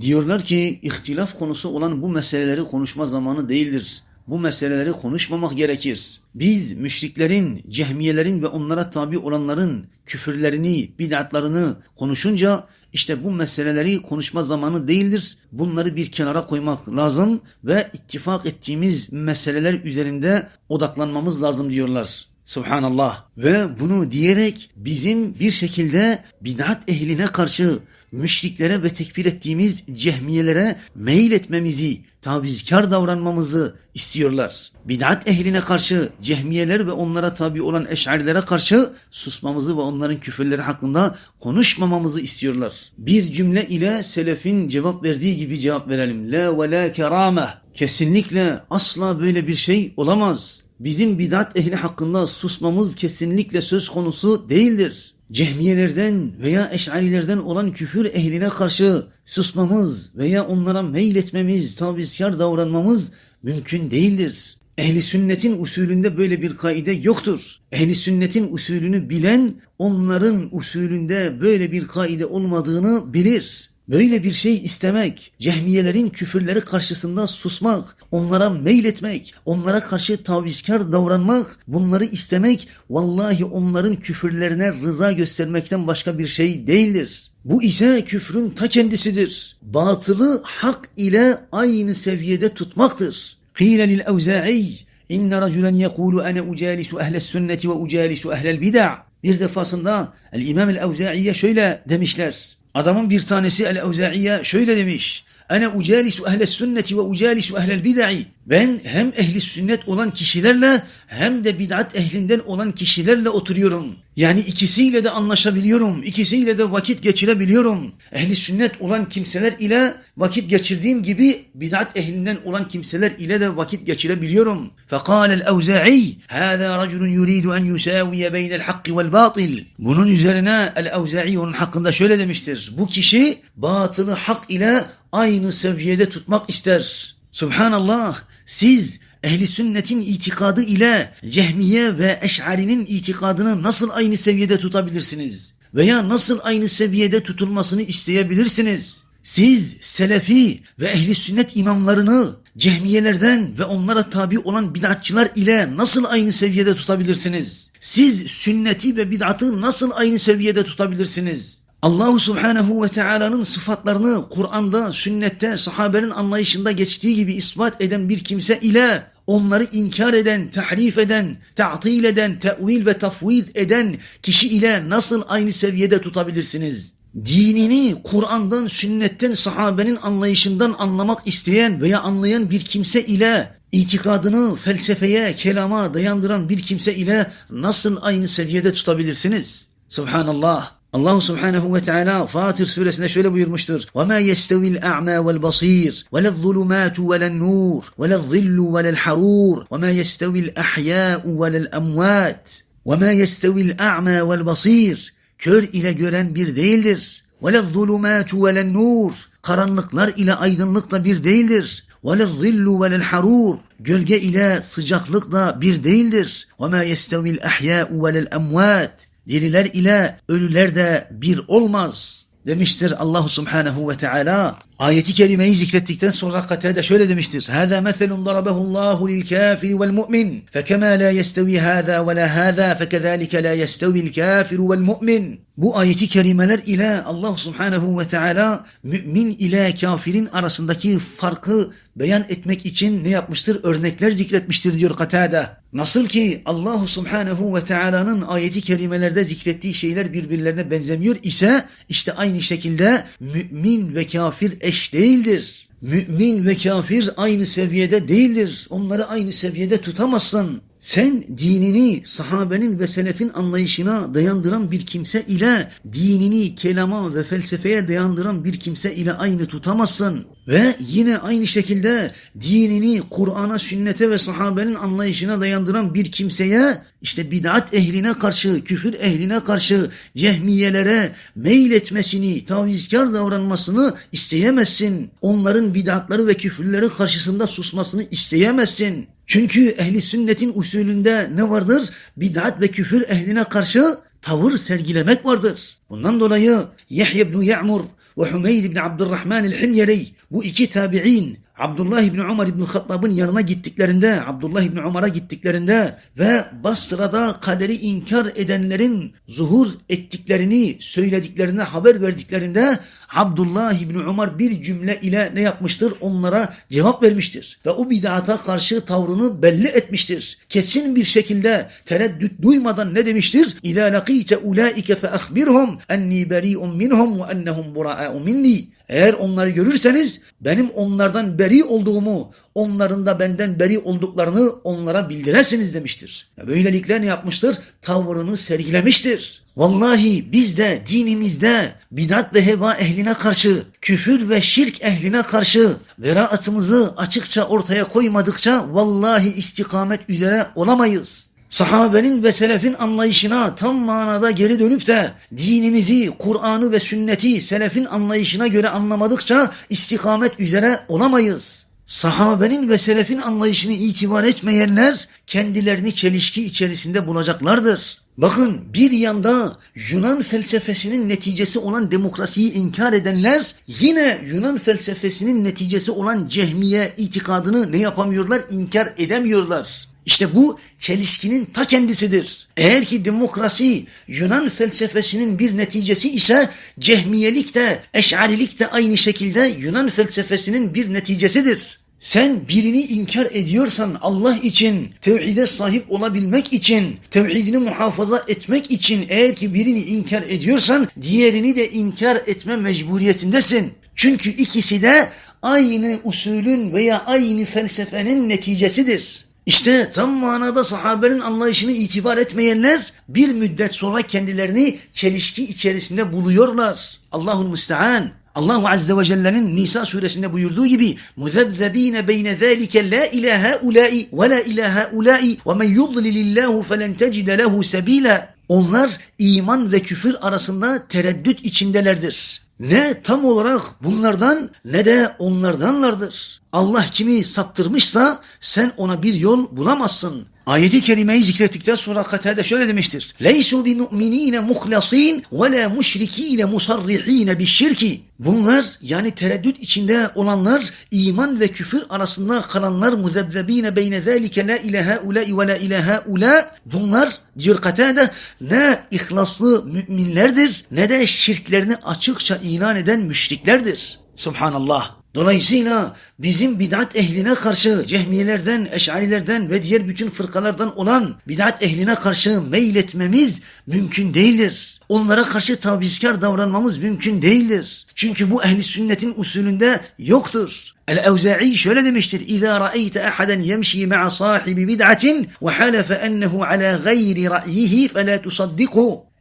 Diyorlar ki ihtilaf konusu olan bu meseleleri konuşma zamanı değildir. Bu meseleleri konuşmamak gerekir. Biz müşriklerin, cehmiyelerin ve onlara tabi olanların küfürlerini, bid'atlarını konuşunca işte bu meseleleri konuşma zamanı değildir. Bunları bir kenara koymak lazım ve ittifak ettiğimiz meseleler üzerinde odaklanmamız lazım diyorlar. Subhanallah. Ve bunu diyerek bizim bir şekilde bid'at ehline karşı müşriklere ve tekfir ettiğimiz cehmiyelere meyil etmemizi, tavizkar davranmamızı istiyorlar. Bid'at ehline karşı cehmiyeler ve onlara tabi olan eşarilere karşı susmamızı ve onların küfürleri hakkında konuşmamamızı istiyorlar. Bir cümle ile selefin cevap verdiği gibi cevap verelim. La ve la kerame. Kesinlikle asla böyle bir şey olamaz. Bizim bid'at ehli hakkında susmamız kesinlikle söz konusu değildir. Cehmiyelerden veya eşarilerden olan küfür ehline karşı susmamız veya onlara meyletmemiz, tavizkar davranmamız mümkün değildir. Ehli sünnetin usulünde böyle bir kaide yoktur. Ehli sünnetin usulünü bilen onların usulünde böyle bir kaide olmadığını bilir. Böyle bir şey istemek, cehmiyelerin küfürleri karşısında susmak, onlara meyletmek, onlara karşı tavizkar davranmak, bunları istemek vallahi onların küfürlerine rıza göstermekten başka bir şey değildir. Bu ise küfrün ta kendisidir. Batılı hak ile aynı seviyede tutmaktır. Evzâ'i inne raculen yekûlu ene ucâlisu ehles sünneti ve ucâlisu ehlel bid'a. Bir defasında el İmam el Evzâ'iye şöyle demişler. Adamın bir tanesi el-Evza'iye şöyle demiş. Ana ucalisu ehles sünneti ve ucalisu ehlel bid'i. Ben hem ehli sünnet olan kişilerle hem de bid'at ehlinden olan kişilerle oturuyorum. Yani ikisiyle de anlaşabiliyorum. ikisiyle de vakit geçirebiliyorum. Ehli sünnet olan kimseler ile vakit geçirdiğim gibi bid'at ehlinden olan kimseler ile de vakit geçirebiliyorum. El-Evza'i Hâzâ raculun yuridu en yusâviye beynel hakkı vel batil. Bunun üzerine el-Evza'i onun hakkında şöyle demiştir. Bu kişi batılı hak ile aynı seviyede tutmak ister. Subhanallah siz ehli sünnetin itikadı ile cehmiye ve eş'arinin itikadını nasıl aynı seviyede tutabilirsiniz? Veya nasıl aynı seviyede tutulmasını isteyebilirsiniz? Siz selefi ve ehli sünnet imamlarını cehmiyelerden ve onlara tabi olan bid'atçılar ile nasıl aynı seviyede tutabilirsiniz? Siz sünneti ve bid'atı nasıl aynı seviyede tutabilirsiniz? Allahu Subhanahu ve Teala'nın sıfatlarını Kur'an'da, sünnette, sahabenin anlayışında geçtiği gibi ispat eden bir kimse ile onları inkar eden, tahrif eden, ta'til eden, tevil ve tafvid eden kişi ile nasıl aynı seviyede tutabilirsiniz? Dinini Kur'an'dan, sünnetten, sahabenin anlayışından anlamak isteyen veya anlayan bir kimse ile itikadını felsefeye, kelama dayandıran bir kimse ile nasıl aynı seviyede tutabilirsiniz? Subhanallah. Allah Subhanahu ve Teala Fatir suresinde şöyle buyurmuştur. وَمَا يَسْتَوِي الْأَعْمَى وَالْبَصِيرُ وَلَا الظُّلُمَاتُ وَلَا النُّورُ وَلَا الظِّلُّ وَلَا الْحَرُورُ وَمَا يَسْتَوِي الْأَحْيَاءُ وَلَا الْأَمْوَاتُ وَمَا يَسْتَوِي الْأَعْمَى وَالْبَصِيرُ Kör ile gören bir değildir. وَلَا الظُّلُمَاتُ وَلَا النُّورُ Karanlıklar ile aydınlık da bir değildir. وَلَا الظِّلُّ وَلَا الْحَرُورُ Gölge ile sıcaklık da bir değildir. وَمَا يَسْتَوِي الْأَحْيَاءُ وَلَا الْأَمْوَاتُ Diriler ile ölüler de bir olmaz demiştir Allah Subhanahu ve Teala. Ayeti kerimeyi zikrettikten sonra Katade şöyle demiştir. Hâzâ meselun darabehullahu lil kafiri vel mu'min. Fekemâ la yestevi hâzâ ve la hâzâ fekezâlike la yestevi'l kafiru vel mu'min. Bu ayeti kerimeler ile Allah Subhanahu ve Teala mümin ile kafirin arasındaki farkı beyan etmek için ne yapmıştır? Örnekler zikretmiştir diyor Katade. Nasıl ki Allah Subhanahu ve Teala'nın ayeti kerimelerde zikrettiği şeyler birbirlerine benzemiyor ise işte aynı şekilde mümin ve kafir eş değildir. Mümin ve kafir aynı seviyede değildir. Onları aynı seviyede tutamazsın. Sen dinini sahabenin ve selefin anlayışına dayandıran bir kimse ile dinini kelama ve felsefeye dayandıran bir kimse ile aynı tutamazsın. Ve yine aynı şekilde dinini Kur'an'a, sünnete ve sahabenin anlayışına dayandıran bir kimseye işte bid'at ehline karşı, küfür ehline karşı cehmiyelere meyletmesini, tavizkar davranmasını isteyemezsin. Onların bid'atları ve küfürleri karşısında susmasını isteyemezsin. Çünkü ehli sünnetin usulünde ne vardır? Bid'at ve küfür ehline karşı tavır sergilemek vardır. Bundan dolayı Yahya ibn Ya'mur ve Hümeyr ibn Abdurrahman el-Himyeri bu iki tabi'in Abdullah İbni Umar İbni Hattab'ın yanına gittiklerinde, Abdullah İbni Umar'a gittiklerinde ve Basra'da kaderi inkar edenlerin zuhur ettiklerini, söylediklerine haber verdiklerinde Abdullah İbni Umar bir cümle ile ne yapmıştır? Onlara cevap vermiştir. Ve o bid'ata karşı tavrını belli etmiştir. Kesin bir şekilde tereddüt duymadan ne demiştir? İzâ lakîte ulâike fe ahbirhum enni berî'un minhum ve ennehum bura'â'u minni. Eğer onları görürseniz benim onlardan beri olduğumu, onların da benden beri olduklarını onlara bildiresiniz demiştir. Böylelikle ne yapmıştır? Tavrını sergilemiştir. Vallahi biz de dinimizde bidat ve heva ehline karşı, küfür ve şirk ehline karşı beraatımızı açıkça ortaya koymadıkça vallahi istikamet üzere olamayız sahabenin ve selefin anlayışına tam manada geri dönüp de dinimizi, Kur'an'ı ve sünneti selefin anlayışına göre anlamadıkça istikamet üzere olamayız. Sahabenin ve selefin anlayışını itibar etmeyenler kendilerini çelişki içerisinde bulacaklardır. Bakın bir yanda Yunan felsefesinin neticesi olan demokrasiyi inkar edenler yine Yunan felsefesinin neticesi olan cehmiye itikadını ne yapamıyorlar? İnkar edemiyorlar. İşte bu çelişkinin ta kendisidir. Eğer ki demokrasi Yunan felsefesinin bir neticesi ise cehmiyelik de eşarilik de aynı şekilde Yunan felsefesinin bir neticesidir. Sen birini inkar ediyorsan Allah için, tevhide sahip olabilmek için, tevhidini muhafaza etmek için eğer ki birini inkar ediyorsan diğerini de inkar etme mecburiyetindesin. Çünkü ikisi de aynı usulün veya aynı felsefenin neticesidir. İşte tam manada sahabenin anlayışını itibar etmeyenler bir müddet sonra kendilerini çelişki içerisinde buluyorlar. Allahul Müstean. Allahu Azze ve Celle'nin Nisa suresinde buyurduğu gibi مُذَبْذَب۪ينَ بَيْنَ ذَٰلِكَ لَا اِلَٰهَ اُولَٰئِ وَلَا اِلَٰهَ اُولَٰئِ وَمَنْ يُضْلِلِ اللّٰهُ فَلَنْ تَجِدَ لَهُ سَب۪يلًا Onlar iman ve küfür arasında tereddüt içindelerdir. Ne tam olarak bunlardan ne de onlardanlardır. Allah kimi saptırmışsa sen ona bir yol bulamazsın. Ayeti kerimeyi zikrettikten sonra Katade şöyle demiştir. Leysu bi mu'minine muhlasin ve la müşrikine musarrihine bi şirki. Bunlar yani tereddüt içinde olanlar iman ve küfür arasında kalanlar muzebbebine beyne zâlike la ilahe ulâi ve la ilahe ulâ. Bunlar diyor Katade ne ihlaslı müminlerdir ne de şirklerini açıkça ilan eden müşriklerdir. Subhanallah. Dolayısıyla bizim bid'at ehline karşı cehmiyelerden, eşarilerden ve diğer bütün fırkalardan olan bid'at ehline karşı meyletmemiz mümkün değildir. Onlara karşı tavizkar davranmamız mümkün değildir. Çünkü bu ehli sünnetin usulünde yoktur. El-Evza'i şöyle demiştir. İza ra'eyte ahaden yemşi ma'a sahibi bid'atin ve halefe ennehu ala gayri ra'yihi fe la.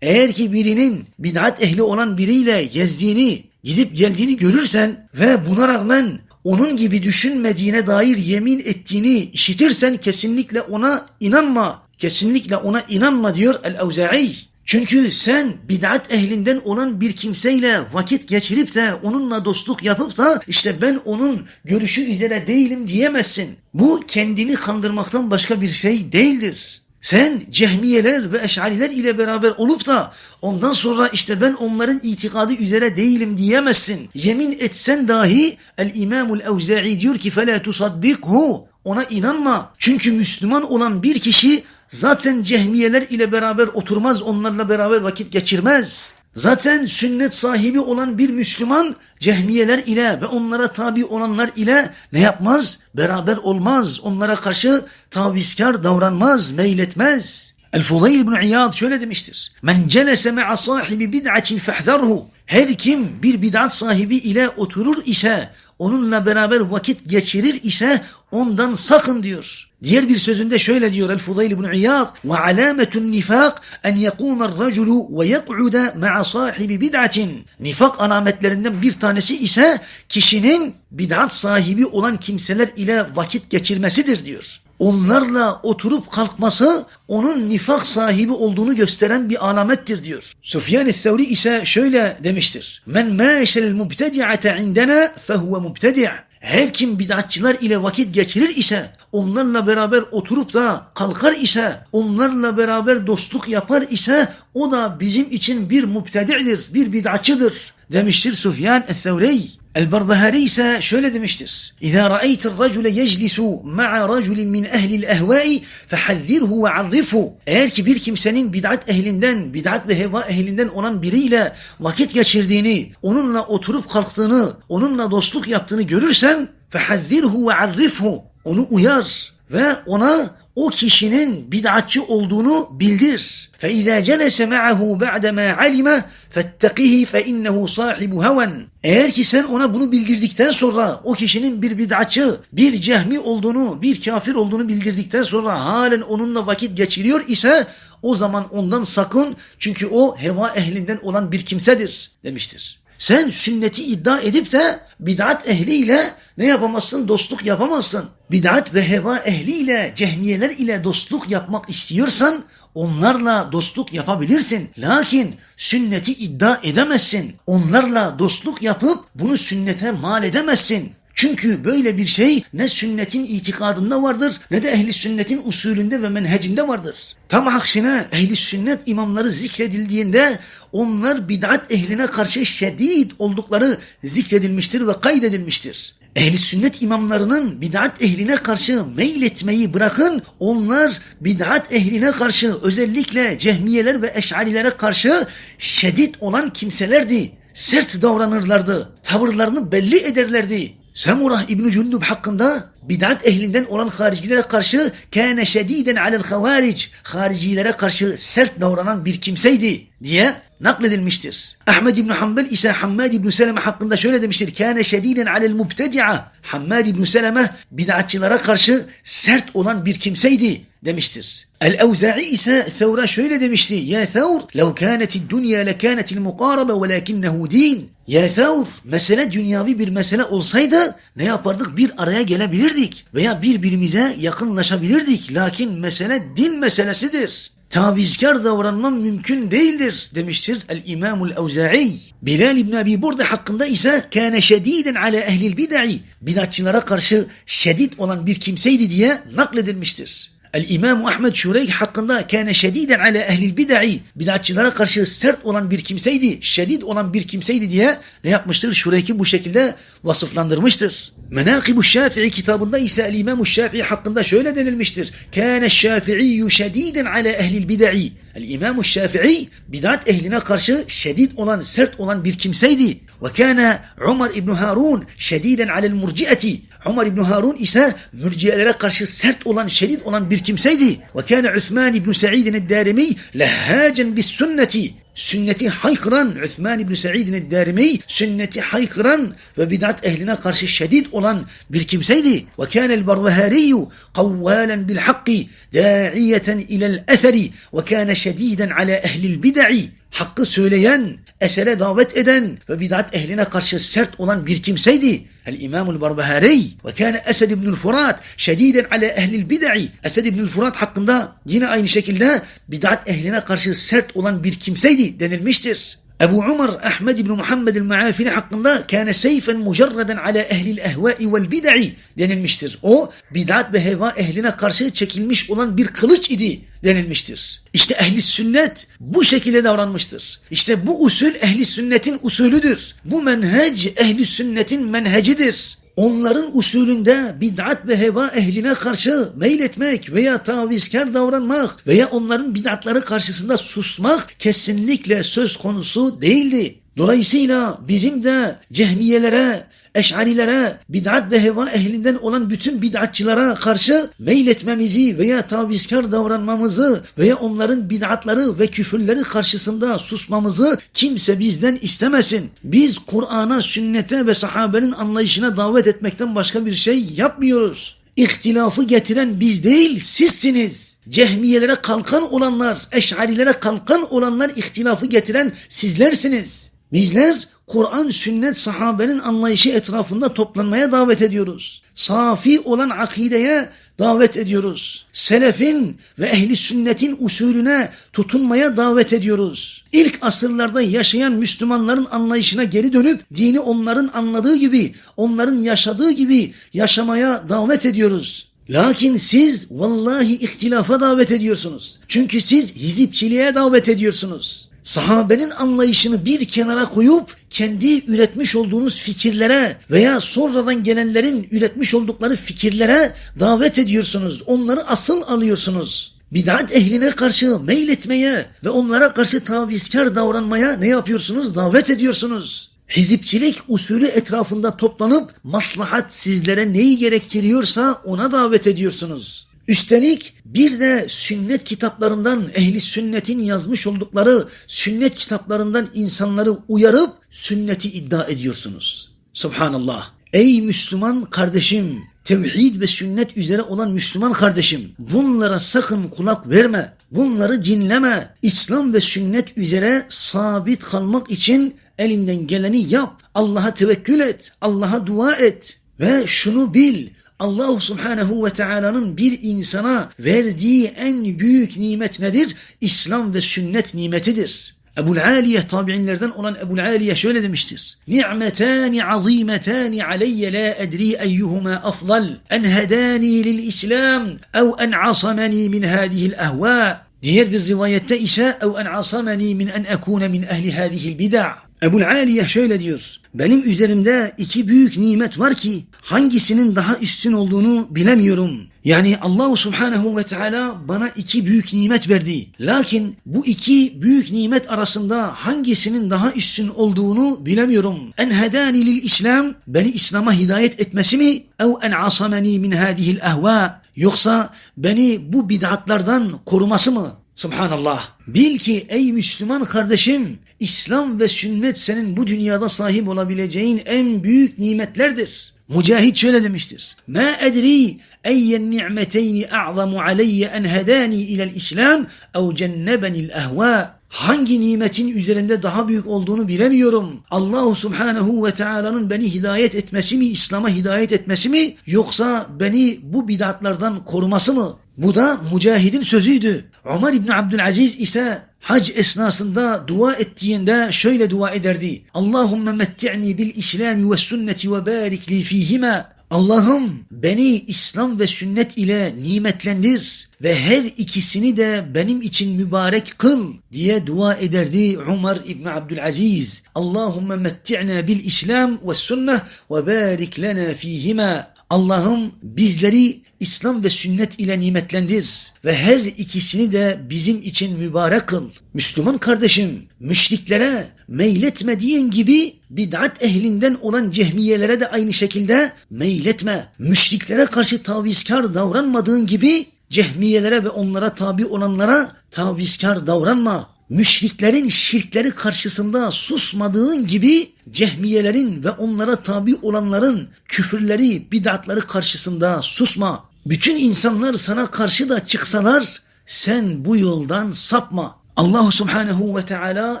Eğer ki birinin bid'at ehli olan biriyle gezdiğini gidip geldiğini görürsen ve buna rağmen onun gibi düşünmediğine dair yemin ettiğini işitirsen kesinlikle ona inanma. Kesinlikle ona inanma diyor El-Evza'i. Çünkü sen bid'at ehlinden olan bir kimseyle vakit geçirip de onunla dostluk yapıp da işte ben onun görüşü üzere değilim diyemezsin. Bu kendini kandırmaktan başka bir şey değildir. Sen cehmiyeler ve eşariler ile beraber olup da ondan sonra işte ben onların itikadı üzere değilim diyemezsin. Yemin etsen dahi el-İmamul Evza'i diyor ki فَلَا تُصَدِّقْهُ Ona inanma. Çünkü Müslüman olan bir kişi zaten cehmiyeler ile beraber oturmaz, onlarla beraber vakit geçirmez. Zaten sünnet sahibi olan bir Müslüman cehmiyeler ile ve onlara tabi olanlar ile ne yapmaz? Beraber olmaz. Onlara karşı tavizkar davranmaz, meyletmez. El-Fudayl ibn İyad şöyle demiştir. Men celese me'a sahibi bid'atin fehzerhu. Her kim bir bid'at sahibi ile oturur ise, onunla beraber vakit geçirir ise ondan sakın diyor. Diğer bir sözünde şöyle diyor El-Fudayl ibn İyad ve alametun nifak en yekûmer raculu ve yek'ude ma'a sahibi bid'atin. Nifak alametlerinden bir tanesi ise kişinin bid'at sahibi olan kimseler ile vakit geçirmesidir diyor. Onlarla oturup kalkması onun nifak sahibi olduğunu gösteren bir alamettir diyor. Sufyan-ı Thevri ise şöyle demiştir. Men mâşel mubtedi'ate indena fehuve mubtedi' Her kim bid'atçılar ile vakit geçirir ise, onlarla beraber oturup da kalkar ise, onlarla beraber dostluk yapar ise o da bizim için bir müptedi'dir, bir bid'atçıdır demiştir Sufyan es-Sevri. El-Barbahari ise şöyle demiştir. İza ra'aytır racule yeclisu ma'a raculin min ehlil ehvai fehazzirhu ve arrifu. Eğer ki bir kimsenin bid'at ehlinden, bid'at ve heva ehlinden olan biriyle vakit geçirdiğini, onunla oturup kalktığını, onunla dostluk yaptığını görürsen fehazzirhu ve arrifhu. Onu uyar ve ona o kişinin bid'atçı olduğunu bildir. فَاِذَا جَلَسَ مَعَهُ بَعْدَ مَا عَلِمَ فَاتَّقِهِ فَاِنَّهُ صَاحِبُ هَوًا Eğer ki sen ona bunu bildirdikten sonra o kişinin bir bid'atçı, bir cehmi olduğunu, bir kafir olduğunu bildirdikten sonra halen onunla vakit geçiriyor ise o zaman ondan sakın çünkü o heva ehlinden olan bir kimsedir demiştir. Sen sünneti iddia edip de bid'at ehliyle ne yapamazsın? Dostluk yapamazsın. Bid'at ve heva ehliyle, cehmiyeler ile dostluk yapmak istiyorsan onlarla dostluk yapabilirsin. Lakin sünneti iddia edemezsin. Onlarla dostluk yapıp bunu sünnete mal edemezsin. Çünkü böyle bir şey ne sünnetin itikadında vardır ne de ehli sünnetin usulünde ve menhecinde vardır. Tam aksine ehli sünnet imamları zikredildiğinde onlar bid'at ehline karşı şedid oldukları zikredilmiştir ve kaydedilmiştir. Ehli sünnet imamlarının bid'at ehline karşı meyletmeyi bırakın. Onlar bid'at ehline karşı özellikle cehmiyeler ve eşarilere karşı şedid olan kimselerdi. Sert davranırlardı. Tavırlarını belli ederlerdi. Semurah İbn Cundub hakkında bid'at ehlinden olan haricilere karşı kâne şediden alel havaric haricilere karşı sert davranan bir kimseydi diye nakledilmiştir. Ahmed İbn Hanbel ise Hammad İbn Seleme hakkında şöyle demiştir. Kâne şediden alel mubtedi'a. Hammad İbn Seleme bid'atçılara karşı sert olan bir kimseydi demiştir. El-Evza'i ise Thevra şöyle demişti. Ya Thevr, lev kânetil dünya lekânetil mukârabe velakinnehu din. Ya Thevr, mesele dünyavi bir mesele olsaydı ne yapardık? Bir araya gelebilirdik veya birbirimize yakınlaşabilirdik. Lakin mesele din meselesidir. Tavizkar davranmam mümkün değildir demiştir el-İmamul Evza'i. Bilal İbn Abi Burda hakkında ise kâne şediden ala ehlil bid'i. Bidatçılara karşı şedid olan bir kimseydi diye nakledilmiştir. El-İmam Ahmed Şureyh hakkında kâne şediden ala ehlil bid'i. Bidatçılara karşı sert olan bir kimseydi, şedid olan bir kimseydi diye ne yapmıştır? Şureyh'i bu şekilde vasıflandırmıştır. Menâkib-u Şafii kitabında ise el-İmam Şafii hakkında şöyle denilmiştir. Kâne şafi'iyyü şediden ala ehlil bid'i. El-İmam Şafii bidat ehline karşı şedid olan, sert olan bir kimseydi. Ve kâne Umar İbn Harun şediden alel murci'eti. Umar İbn Harun ise mürciyelere karşı sert olan, şedid olan bir kimseydi. Ve kâne Üthman İbn Sa'idin el-Dârimi lehhâcen bis sünneti. Sünneti haykıran Üthman İbn Sa'idin el-Dârimi sünneti haykıran ve bid'at ehline karşı şedid olan bir kimseydi. Ve kâne el-Barbahariyu kavvâlen bil hakki dâiyeten ilel eseri ve kâne şediden ala ehlil bid'i. Hakkı söyleyen, esere davet eden ve bid'at ehline karşı sert olan bir kimseydi. الإمام البربهاري وكان أسد بن الفرات شديدا على أهل البدع Esed İbn Furat hakkında yine aynı şekilde bid'at ehline karşı sert olan bir kimseydi denilmiştir. Ebu Umar Ahmed İbn Muhammed el-Maafili hakkında kâne seyfen mucerreden ala ehlil ehvai vel bid'i denilmiştir. O bid'at ve heva ehline karşı çekilmiş olan bir kılıç idi denilmiştir. İşte ehli sünnet bu şekilde davranmıştır. İşte bu usul ehli sünnetin usulüdür. Bu menhec ehli sünnetin menhecidir. Onların usulünde bid'at ve heva ehline karşı meyletmek veya tavizkar davranmak veya onların bid'atları karşısında susmak kesinlikle söz konusu değildi. Dolayısıyla bizim de cehmiyelere, eşarilere, bid'at ve heva ehlinden olan bütün bid'atçılara karşı meyletmemizi veya tavizkar davranmamızı veya onların bid'atları ve küfürleri karşısında susmamızı kimse bizden istemesin. Biz Kur'an'a, sünnete ve sahabenin anlayışına davet etmekten başka bir şey yapmıyoruz. İhtilafı getiren biz değil sizsiniz. Cehmiyelere kalkan olanlar, eşarilere kalkan olanlar ihtilafı getiren sizlersiniz. Bizler Kur'an, sünnet, sahabenin anlayışı etrafında toplanmaya davet ediyoruz. Safi olan akideye davet ediyoruz. Selefin ve ehli sünnetin usulüne tutunmaya davet ediyoruz. İlk asırlarda yaşayan Müslümanların anlayışına geri dönüp dini onların anladığı gibi, onların yaşadığı gibi yaşamaya davet ediyoruz. Lakin siz vallahi ihtilafa davet ediyorsunuz. Çünkü siz hizipçiliğe davet ediyorsunuz. Sahabenin anlayışını bir kenara koyup kendi üretmiş olduğunuz fikirlere veya sonradan gelenlerin üretmiş oldukları fikirlere davet ediyorsunuz. Onları asıl alıyorsunuz. Bid'at ehline karşı meyletmeye ve onlara karşı tavizkar davranmaya ne yapıyorsunuz? Davet ediyorsunuz. Hizipçilik usulü etrafında toplanıp maslahat sizlere neyi gerektiriyorsa ona davet ediyorsunuz. Üstelik bir de sünnet kitaplarından ehli sünnetin yazmış oldukları sünnet kitaplarından insanları uyarıp sünneti iddia ediyorsunuz. Subhanallah. Ey Müslüman kardeşim, tevhid ve sünnet üzere olan Müslüman kardeşim, bunlara sakın kulak verme. Bunları dinleme. İslam ve sünnet üzere sabit kalmak için elinden geleni yap. Allah'a tevekkül et. Allah'a dua et. Ve şunu bil. Allah subhanehu ve teala'nın bir insana verdiği en büyük nimet nedir? İslam ve sünnet nimetidir. Ebul Aliye tabi'inlerden olan Ebul Aliye şöyle demiştir. Ni'metani azimetani aleyye la edri eyyuhuma afdal en hedani lil İslam ev en asamani min hadihil ehva. Diğer bir rivayette ise ev en asamani min en ekune min ehli hadihil bid'a. Ebul Aliye şöyle diyor. Benim üzerimde iki büyük nimet var ki hangisinin daha üstün olduğunu bilemiyorum. Yani Allahu Subhanahu ve Teala bana iki büyük nimet verdi. Lakin bu iki büyük nimet arasında hangisinin daha üstün olduğunu bilemiyorum. En hedani lil İslam beni İslam'a hidayet etmesi mi? Ev en asamani min hadihil ehva yoksa beni bu bid'atlardan koruması mı? Subhanallah. Bil ki ey Müslüman kardeşim İslam ve sünnet senin bu dünyada sahip olabileceğin en büyük nimetlerdir. Mücahit şöyle demiştir. Ma edri eyyen ni'meteyni a'zamu aleyye en hedani ilel İslam ev cennebenil ehva. Hangi nimetin üzerinde daha büyük olduğunu bilemiyorum. Allahu Subhanahu ve Teala'nın beni hidayet etmesi mi, İslam'a hidayet etmesi mi, yoksa beni bu bidatlardan koruması mı? Bu da Mücahid'in sözüydü. Ömer İbni Abdülaziz ise hac esnasında dua ettiğinde şöyle dua ederdi. Allahümme metti'ni bil İslami ve sünneti ve barik li fihima. Allah'ım beni İslam ve sünnet ile nimetlendir ve her ikisini de benim için mübarek kıl diye dua ederdi Umar İbni Abdülaziz. Allahümme metti'na bil İslam ve sünnet ve barik lana fihima. Allah'ım bizleri İslam ve sünnet ile nimetlendir ve her ikisini de bizim için mübarek kıl. Müslüman kardeşim, müşriklere meyletmediğin gibi bid'at ehlinden olan cehmiyelere de aynı şekilde meyletme. Müşriklere karşı tavizkar davranmadığın gibi cehmiyelere ve onlara tabi olanlara tavizkar davranma. Müşriklerin şirkleri karşısında susmadığın gibi cehmiyelerin ve onlara tabi olanların küfürleri, bid'atları karşısında susma. Bütün insanlar sana karşı da çıksalar sen bu yoldan sapma. Allah Subhanahu ve Teala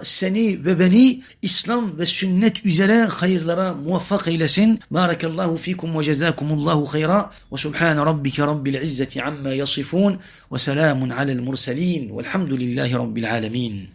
seni ve beni İslam ve sünnet üzere hayırlara muvaffak eylesin. Barakallahu fikum ve cezakumullahu hayra ve subhane rabbike rabbil izzeti amma yasifun ve selamun alel murselin velhamdülillahi rabbil alemin.